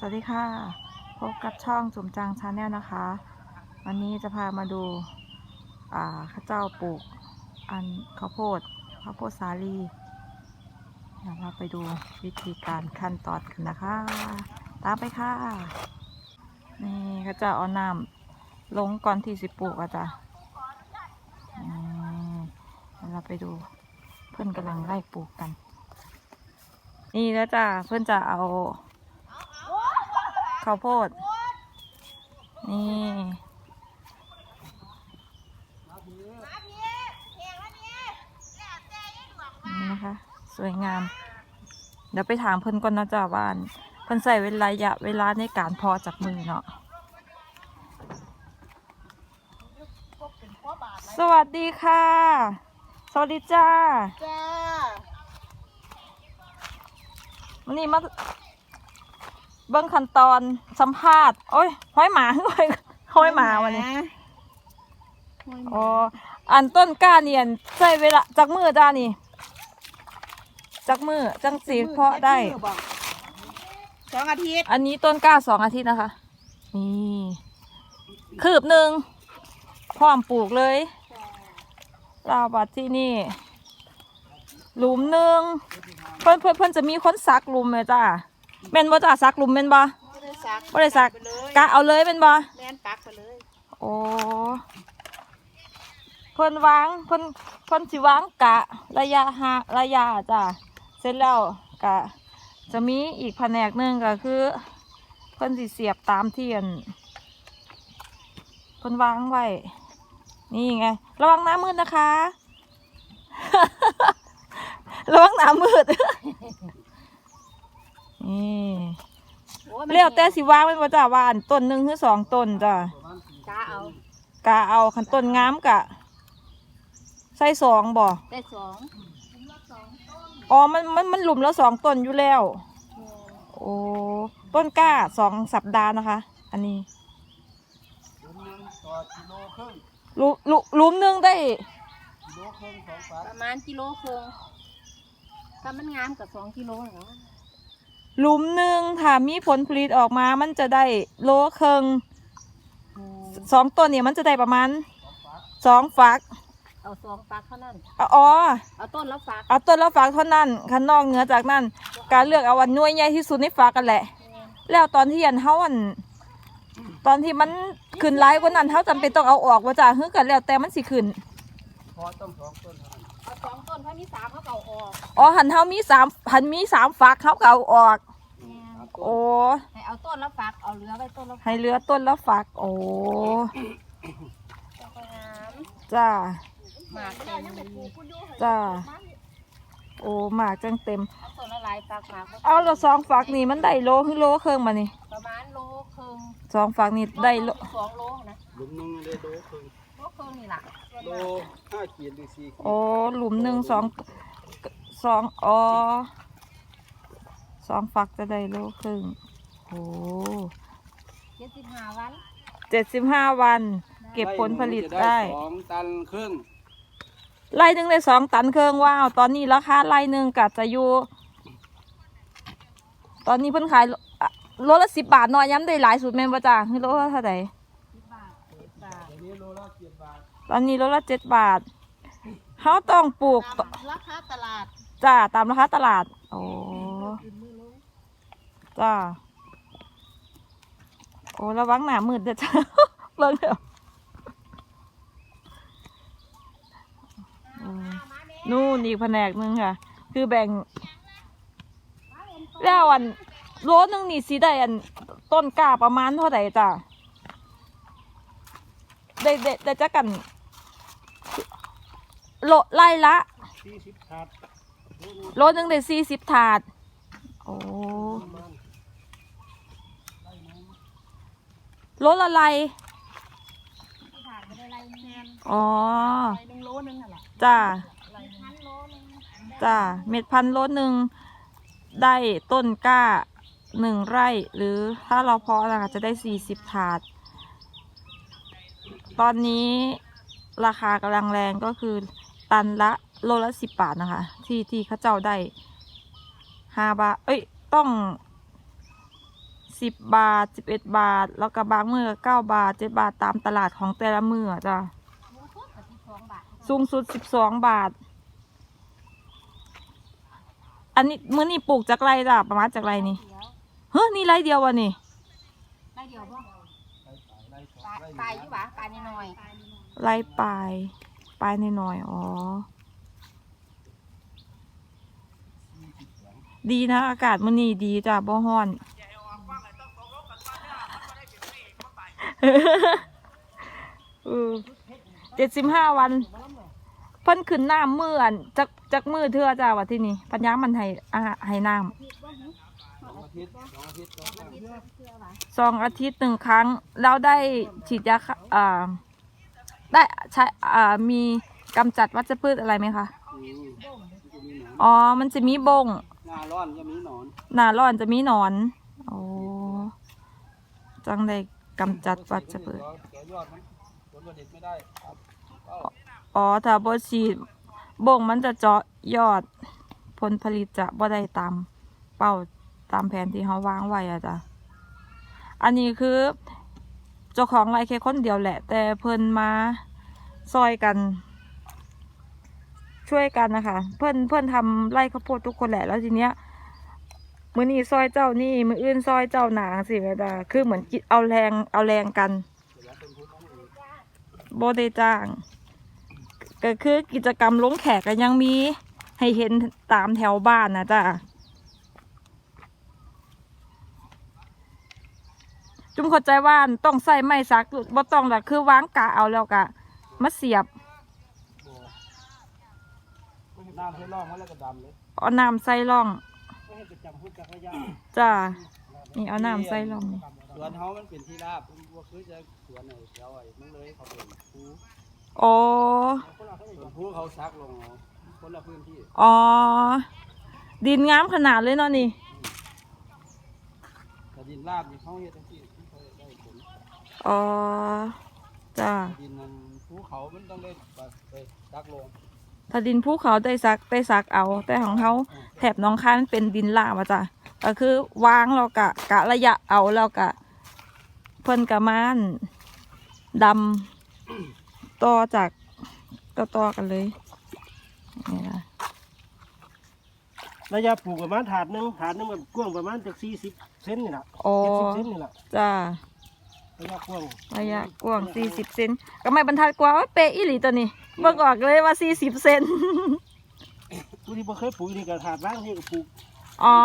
สวัสดีค่ะ พบกับช่องจุ่มจังชาแนลนะคะ วันนี้จะพามาดูข้าวเจ้าปลูก อันข้าวโพดข้าวโพดสาลีเดี๋ยวเราไปดูวิธีการขั้นตอนกันนะคะ ตามไปค่ะ นี่ข้าวเจ้าเอาน้ำลงก่อนที่สิปลูกอะจ้ะเดี๋ยวเราไปดูเพื่อนกำลังไล่ปลูกกัน นี่แล้วจ้ะเพื่อนจะเอา ข้าวโพด นี่ นี่นะคะ สวยงาม เดี๋ยวไปถามเพิ่นก่อนนะจ๊ะว่าเพิ่นใส่เวลาระยะเวลาในการเพอจากมือเนาะ สวัสดีค่ะ สวัสดีจ้าจ้าวันนี้มา เบิ้งขั้นตอนสัมภาษณ์โอ้ยห้อยหมาห้อยห้อยหมาวันนี้อ๋ออันต้นกล้าเนียนใช้เวลาจากมือจ้านี่จากมือจังสีเพาะได้สองอาทิตย์ อันนี้ต้นกล้าสองอาทิตย์นะคะ นี่คืบหนึ่งพร้อมปลูกเลยลาวบัดที่นี่ หลุมหนึ่งเพื่อนเพื่อนเพื่อนจะมีคนซักหลุมไหมจ้า เป็นบ่จ้าซักหลุมเป็นบ่ไม่ได้ซักบ่ได้ซักไปเลยกะเอาเลยเป็นบ่แม่นปักไปเลยโอ้เพิ่นวางเพิ่นเพิ่นสิวางกะ ระยะหาระยะจ้ะเสร็จแล้วกะ จะมีอีกแผนกหนึ่งก็คือ เพิ่นสิเสียบตามที่อันเพิ่นวางไว้นี่ไง ระวังน้ำมืดนะคะ ระวังน้ำมืด นี่โอ้ยมันเรียวแต่สิวางเป็นว่าจ้าว่าอันต้นหนึ่งหรือสองต้นจ้ะกาเอากะเอาขันต้นงามกะใส่สองบ่ได้สองอ๋อมันมันมันหลุมแล้วสองต้นอยู่แล้ว โอ้ต้นกล้าสองสัปดาห์นะคะ อันนี้หลุมหลุมหลุมหนึงได้ประมาณกิโลครึ่งถ้ามันงามกับสองกิโลเหรอ หลุมหนึ่งถ้ามีผลผลิตออกมามันจะได้โลครึ่งสองต้นเนี่ยมันจะได้ประมาณสองฝัก เอาสองฝักเท่านั้นอ๋อเอาต้นละฝักเอาต้นละฝักเท่านั้นข้างนอกเหนือจากนั้น การเลือกเอาวันน่วยใหญ่ที่สุดในฝักกันแหละ แล้วตอนที่ยันเฮาอันตอนที่มันขึ้นไลายกว่านั้นเฮาจำเป็นต้องเอาออกว่าจ้าคือกันแล้วแต่มันสิขึ้นเอาสองต้นถ้ามีสามเขาก็เอาออกอ๋อหันเฮามีสามหันมีสามฝักเฮาก็เอาออก โอ้ให้เอาต้นละฝักเอาเหลือไว้ต้นละฝักให้เหลือต้นละฝัก โอ้แล้วก็งามจ้าหมากเต็มจ้าโอ้หมากจังเต็มเอาต้นละหลายฝักหมากเอาและสองฝักนี่มันได้โลคือโลเครื่องมานี่ประมาณโลครึ่งสองฝักนี่ได้โลสองโลนะหลุมหนึงได้โลครึ่งโลครึ่งนี่แหละโลห้าขีดหรือสี่ขีดโอ้หลุมหนึ่งสองสองอ๋อ สองฝักจะได้โลครึ่งโอ้เจ็ดสิบห้าวันเจ็ดสิบห้าวัน เก็บผลผลิตได้ สองตันครึ่งไร่หนึ่งได้สองตันเครื่องว้าว ตอนนี้ราคาไร่หนึ่งกัจะอยู่ ตอนนี้เพิ่นขายอะโลละสิบบาทเนอยย้ำได้หลายสุดแม่นบ่จ้าคือโลละเท่าไหร่สิบบาทสิบบาทอันนี้โลละเจ็ดบาทตอนนี้โลละเจ็ดบาทเขาต้องปลูกตามราคาตลาดจ้าตามราคาตลาด โอ้ จ้าโอ้ระวังหนามืดเด้อจ้าเบิ่งเดี๋ยวอืมนู่นอีกแผนกหนึงค่ะ คือแบ่ง แล้วอันโลหนึงนี่สีได้อันต้นกล้าประมาณเท่าไหร่จ้าได้ได้ได้จักกันโลไล่ละสี่สิบถาดโลหนึงได้สี่สิบถาด โอ้ โลละไรถาดไม่ได้ไรแมนอ๋อ ไรหนึ่งโลนึงน่ะแหละจ้า ไรหนึ่งพันโลนึงจ้า เม็ดพันธุ์โลหนึ่งได้ต้นกล้าหนึ่งไร่ หรือถ้าเราเพาะนะคะจะได้สี่สิบถาด ตอนนี้ราคากำลังแรงก็คือ ตันละโลละสิบบาทนะคะ ที่ที่เข้าเจ้าได้ห้าบาท เอ้ย ต้อง สิบบาทสิบเอ็ดบาท แล้วก็บางมือเก้าบาทเจ็ดบาทตามตลาดของแต่ละมือจ้ะสูงสุดก็สิบสองบาทสูงสุดสิบสองบาท อันนี้มื้อนี้ปลูกจากไรจ้ะประมาณจากไรนี่เดียวเฮ้ยนี่ไรเดียววะนี่ได้เดียวบ่ไล่สองปลาไล่ปลาอยู่หวะปลาน้อยไรปลายปลายหน่อยๆอ๋อดีนะ อากาศมื้อนี้ดีจ้ะบ่ฮ้อน เจ็ดสิบห้าวัน เพิ่นขึ้นน้ำมืออันจักจักมือเทื่อจ้าว่าที่นี่ปัญญามันให้อาหารให้น้สองอาทิตย์สองอาทิตย์สองอาทิตย์ๆเชื่อหวะำสองอาทิตย์หนึ่งครั้ง แล้วได้ฉีดยาฆ่าอ่าได้ใช้อ่ามีกำจัดวัชพืชอะไรไหมคะอืมมันจะมีหนอนอ๋อ มันจะมีบงหน้าร้อนจะมีหนอนหน้าร้อนจะมีหนอนโอ้จังได้ก กำจัดวัชพืชเดี๋ยวยอดมันผลผลิตไม่ได้ครับก็อ๋อถ้าบ่ฉีดบ่งมันจะเจาะยอด ผลผลิตจะบ่ได้ตามเป้าตามแผนที่เขาวางไว้อะจ้ะ อันนี้คือเจ้าของไรแค่คนเดียวแหละ แต่เพิ่นมาซอยกัน ช่วยกันนะคะ เพิ่นเพิ่นทำไร่ข้าวโพดทุกคนแหละแล้วทีเนี้ย มือนี้ซอยเจ้านี่มืออื่นซอยเจ้าหนางสิแม่ดาคือเหมือนกิเอาแรงเอาแรงกันเดี๋ยวเป็นผู้ต้องเองโบได้จ้างก็คือกิจกรรมลงแขกก็ยังมีให้เห็นตามแถวบ้านนะจ้ะจุ่มเข้าใจว่าต้องใส่ไม้ซักบ่ต้องหรอกคือวางกะเอาแล้วกะมาเสียบโบน้ำให้ร่องไว้แล้วก็ดำเลยเอาน้ำใส่ร่องไม่ ให้ประจำพุทธระยะจ้ะนี่เอาน้ำใส่ร่องสวนเฮามันเป็นที่ราบมันบ่คือจะสวนไหนแถวไอ้มันเลยเขาเป็นภูโอ้ส่วนภูเขาซักลงเอาคนละพื้นที่อ๋อ ดินงามขนาดเลยเนาะนี่ แต่ดินราบนี่เขาเฮ็ดจังซี่เขาได้ผลอ๋อ จ้ะดินนั้นภูเขามันต้องได้ไปซักลง ถ้าดินภูเขาได้ซักได้ซักเอา แต่ของเขาแถบหน้องค้ายมันเป็นดินลาบอะจ้ะก็คือวางเรากะกะระยะเอาแล้วกะเพิ่นกะมานดำต่อจากต่อต่อๆกันเลยนี่นะระยะปลูกประมาณถาดหนึงถาดหนึงมันกว้างประมาณจากสี่สิบเซนนี่แหละโอ้เจ็ดสิบเซนนี่แหละจ้าระยะกว้างระยะกว้างสี่สิบเซนก็ไม่บรรทัดกว่าว่าเป๊ะอีหลีตัวนี้ เบิ่งออกเลยว่าสี่สิบเซน ผู้ที่บ่เคยปลูกนี่ก็ถาดว่างที่ก็ปลูกอ๋อ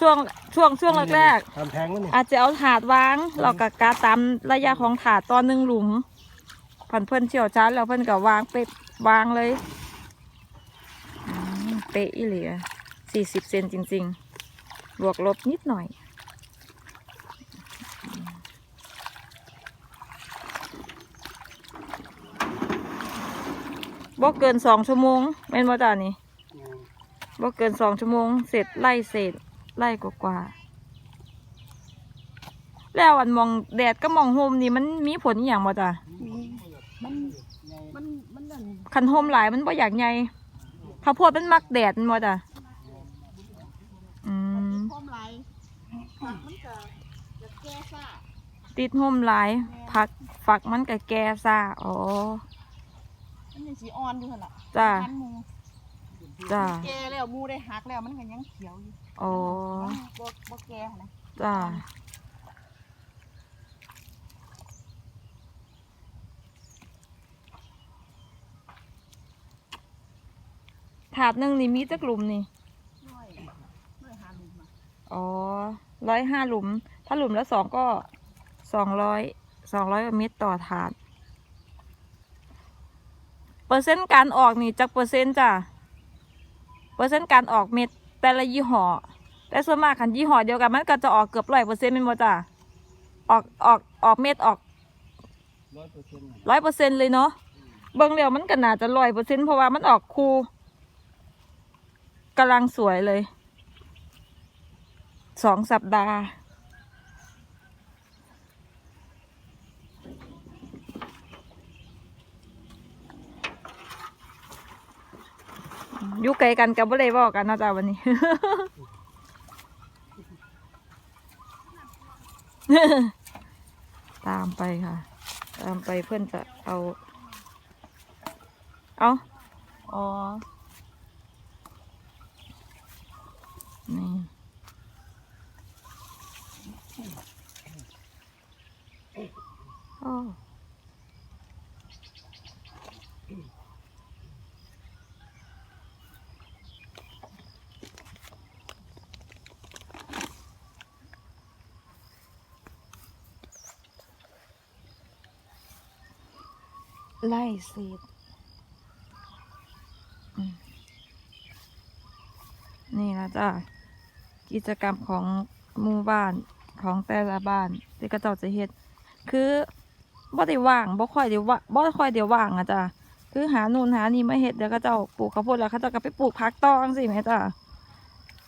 ช่วงช่วงช่วงแรกๆทำแพงมันนี่อาจจะเอาถาดวางเรากับกาตามระยะของถาดตอนหนึ่งหลุมผันเพื่อนเชี่ยวชาญแล้วเพื่อนก็วางเป๊ะวางเลยอืมเป๊ะอีเหลียสี่สิบเซนจริง ๆ บวกลบนิดหน่อย บ่เกินสองชั่วโมงแม่นบ่จ้านี่อืมบ่เกินสองชั่วโมง เสร็จไล่เสร็จไล่กว่าๆแล้วอันมองแดดก็มองโฮมนี่มันมีผลอหย่างบ่จ้ะมันมันมันนั่นคันโฮมหลายมันบ่อยากใหญ่ข้าวโพดมันมักแดดมันบ่จ้ะอืมพร้อมไหลผักมันก็จะแก้ซ่าติดโฮมหลายผักฝักมันก็แก่ซ่าอ๋อ มันยังสีอ่อนอยู่หั่นล่ะจ้ะพันหมูจ้ะแก่แล้วหมูได้หักแล้วมันก็ยังเขียวอยู่อ๋อ มันบ่บ่แก่หั่นนะจ้ะถาดหนึ่งนี่มีจักหลุมนี่น้อยน้อยหาหลุมมาอ๋อร้อยห้าหลุม ถ้าหลุมละสองก็สองร้อยสองร้อยเมตรต่อถาด เปอร์เซ็นต์การออกนี่จากเปอร์เซ็นต์จ้ะเปอร์เซ็นต์การออกเม็ดแต่ละยี่ห้อแต่ส่วนมากคันยี่ห้อเดียวกันมันก็จะออกเกือบร้อยเปอร์เซ็นต์เป็นบ่จ้ะออกออกออกเม็ดออกร้อยเปอร์เซ็นต์ร้อยเปอร์เซนต์เลยเนาะเบิ่งแล้วมันก็น่าจะร้อยเปอร์เซ็นต์เพราะว่ามันออกคูกำลังสวยเลยสองสัปดาห์ อยู่ไกลกันกับบ่ได้บอกกันเนาะจ้ะวันนี้ ตามไปค่ะ ตามไปเพื่อนจะเอา เอาอ๋อ นี่โอ้ ไล่เศษนี่นะจ้ะกิจกรรมของหมู่บ้านของแต่ละบ้านที่กระเจ้าจะเฮ็ดคือบ่ได้ว่างบ่ค่อยได้ว่าบ่ค่อยได้ว่างอะจ้ะคือหานู่นหานี่มาเฮ็ดเดี๋ยวก็เจ้าปลูกข้าวโพดแล้วเขาเจ้าก็ไปปลูกผักตองสิแม่จ้ะ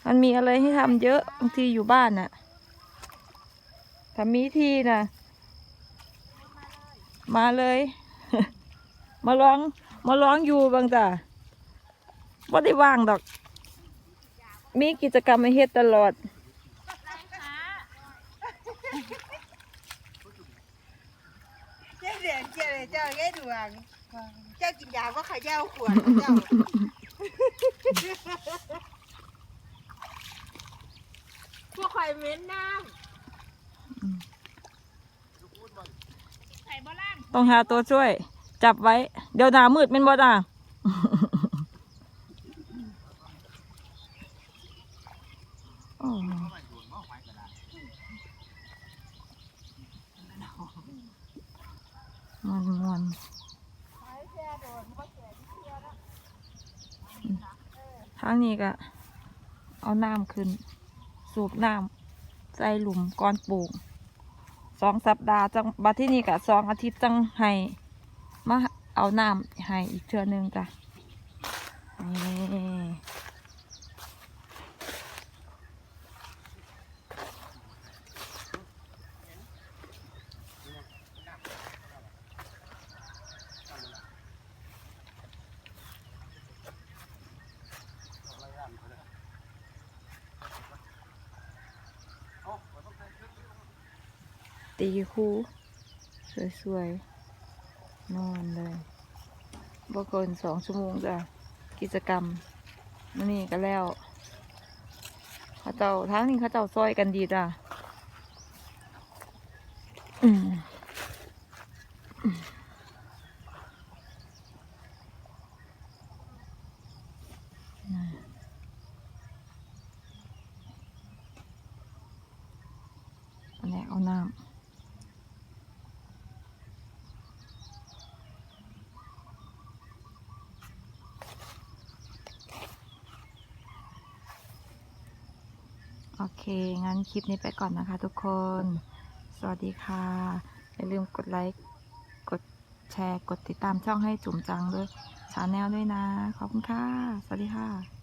มันมีอะไรให้ทำเยอะบางทีอยู่บ้านน่ะถ้ามีที่น่ะมาเลย มาลอง มาลองอยู่บางจ้ะบ่ได้ว่างดอก มีกิจกรรมให้เฮ็ดตลอด เจ้าเดือนเจ้าเลยเจ้าแก่ดวงเจ้ากินยาก็ขย่าขวดเจ้าพวกข่อยเหม็นน้ต้องหาตัวช่วย จับไว้ เดี๋ยวหนามืดเป็นบ่ด่ามันมันทางนี้ก็เอาน้ำขึ้น สูบน้ำใส่หลุมก่อนปลูกสองสัปดาห์จังบัดที่นี่กะสองอาทิตย์จังให้ เอาน้ำให้อีกเทื่อหนึงจ้ะตีคู่ สวยๆ นอนเลยบ่เกินสองชั่วโมงจ้ะกิจกรรมนี่ก็แล้วเขาเจ้าทั้งนี้เขาเจ้าซอยกันดีจ้ะอืมอืมอันนี้เอาน้ำ โอเค งั้นคลิปนี้ไปก่อนนะคะทุกคน สวัสดีค่ะ อย่าลืมกดไลค์ กดแชร์ กดติดตามช่องให้จุ๋มจังด้วยชาแนลด้วยนะ ขอบคุณค่ะ สวัสดีค่ะ